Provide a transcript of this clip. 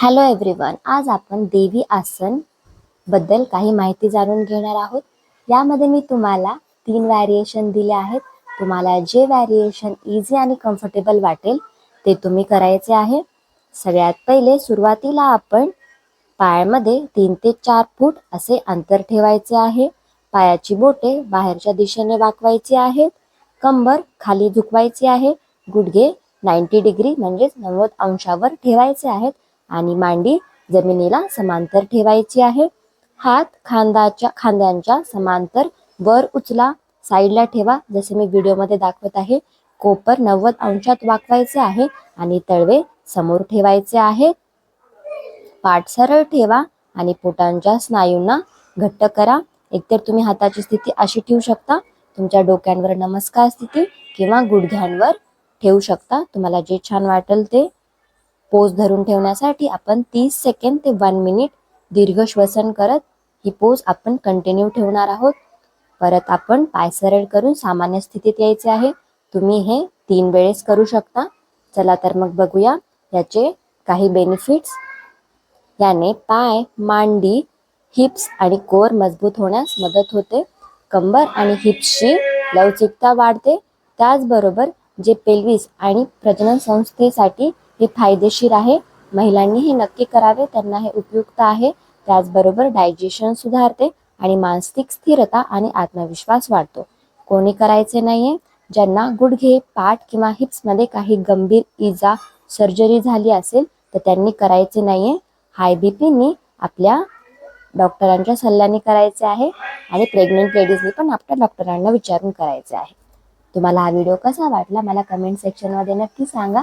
Hello everyone आज आपण देवी आसनबद्दल काही माहिती जाणून घेणार आहोत. यामध्ये मी तुम्हाला तीन व्हॅरिएशन दिले आहेत. तुम्हाला जे व्हॅरिएशन इझी आणि कम्फर्टेबल वाटेल ते तुम्ही करायचे आहे. सगळ्यात पहिले सुरुवातीला आपण पायामध्ये तीन ते चार फूट असे अंतर ठेवायचे आहे. पायाची बोटे बाहेरच्या दिशेने वाकवायची आहेत. कंबर खाली झुकवायची आहे. गुडघे नाईन्टी डिग्री म्हणजेच नव्वद अंशावर ठेवायचे आहेत. आणि मांडी जमिनीला समांतर ठेवायची आहे. हात खांदाच्या खांद्यांच्या समांतर वर उचला साईडला ठेवा. जसे मी व्हिडिओमध्ये दाखवत आहे कोपर नव्वद अंशात वाकवायचे आहे आणि तळवे समोर ठेवायचे आहे. पाठ सरळ ठेवा आणि पोटांच्या स्नायूंना घट्ट करा. एकतर तुम्ही हाताची स्थिती अशी ठेवू शकता तुमच्या डोक्यांवर नमस्कार स्थिती किंवा गुडघ्यांवर ठेवू शकता. तुम्हाला जे छान वाटेल ते पोज धरून ठेवण्यासाठी आपण तीस सेकंड ते वन मिनिट दीर्घ श्वसन करत ही पोज आपण कंटिन्यू ठेवणार आहोत. परत आपण पाय सरळ करून सामान्य स्थितीत यायचे आहे. तुम्ही हे तीन वेळेस करू शकता. चला तर मग बघूया याचे काही बेनिफिट्स याने पाय मांडी हिप्स आणि कोर मजबूत होण्यास मदत होते. कंबर आणि हिप्सची लवचिकता वाढते. त्याचबरोबर जे पेल्विस आणि प्रजनन संस्थेसाठी हे फायदेशीर आहे. महिलांनी हे नक्की करावे. त्यांना हे उपयुक्त आहे. त्याचबरोबर डायजेशन सुधारते आणि मानसिक स्थिरता आणि आत्मविश्वास वाढतो. कोणी करायचे नाहीये. ज्यांना गुडघे पाठ किंवा हिप्समध्ये काही गंभीर इजा सर्जरी झाली असेल तर त्यांनी करायचे नाहीये. हाय बी पीनी आपल्या डॉक्टरांच्या सल्ल्याने करायचे आहे आणि प्रेग्नेंट लेडीजनी पण आपल्या डॉक्टरांना विचारून करायचे आहे. तुम्हाला हा व्हिडिओ कसा वाटला? मला कमेंट सेक्शनमध्ये नक्की सांगा.